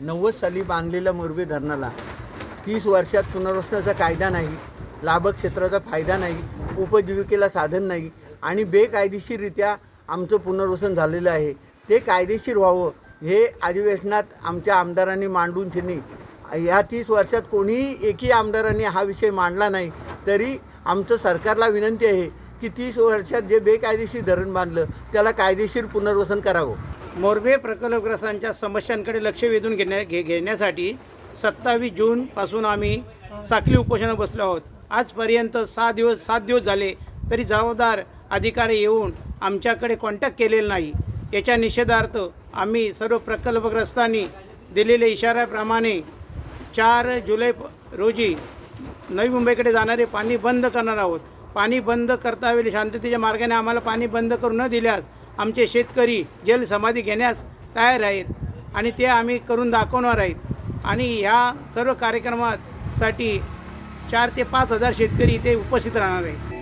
नव्वद साली बांधलेल्या मोरबी धरणाला तीस वर्षात पुनर्वसनाचा कायदा नाही लाभक क्षेत्राचा फायदा नाही उपजीविकेला साधन नाही आणि बेकायदेशीररित्या आमचं पुनर्वसन झालेलं आहे. ते कायदेशीर व्हावं हे अधिवेशनात आमच्या आमदारांनी मांडून ठेणे ह्या तीस वर्षात कोणीही एकही आमदारांनी हा विषय मांडला नाही तरी आमचं सरकारला विनंती आहे की तीस वर्षात जे बेकायदेशीर धरण बांधलं त्याला कायदेशीर पुनर्वसन करावं. मोरबे प्रकल्पग्रस्तांच्या समस्यांकडे लक्ष वेधून घेण्या घे घेण्यासाठी सत्तावीस जूनपासून आम्ही साखली उपोषणं बसलो आहोत. आजपर्यंत सहा दिवस सात दिवस झाले तरी जबाबदार अधिकारी येऊन आमच्याकडे कॉन्टॅक्ट केलेला नाही. याच्या निषेधार्थ आम्ही सर्व प्रकल्पग्रस्तांनी दिलेल्या इशाऱ्याप्रमाणे चार जुलै रोजी नवी मुंबईकडे जाणारे पाणी बंद करणार आहोत. पाणी बंद करता वेळी शांततेच्या मार्गाने आम्हाला पाणी बंद करू न दिल्यास आमचे शेतकरी जलसमाधी घेण्यास तयार आहेत आणि ते आम्ही करून दाखवणार आहेत. आणि ह्या सर्व कार्यक्रमासाठी चार ते पाच हजार शेतकरी इथे उपस्थित राहणार आहेत.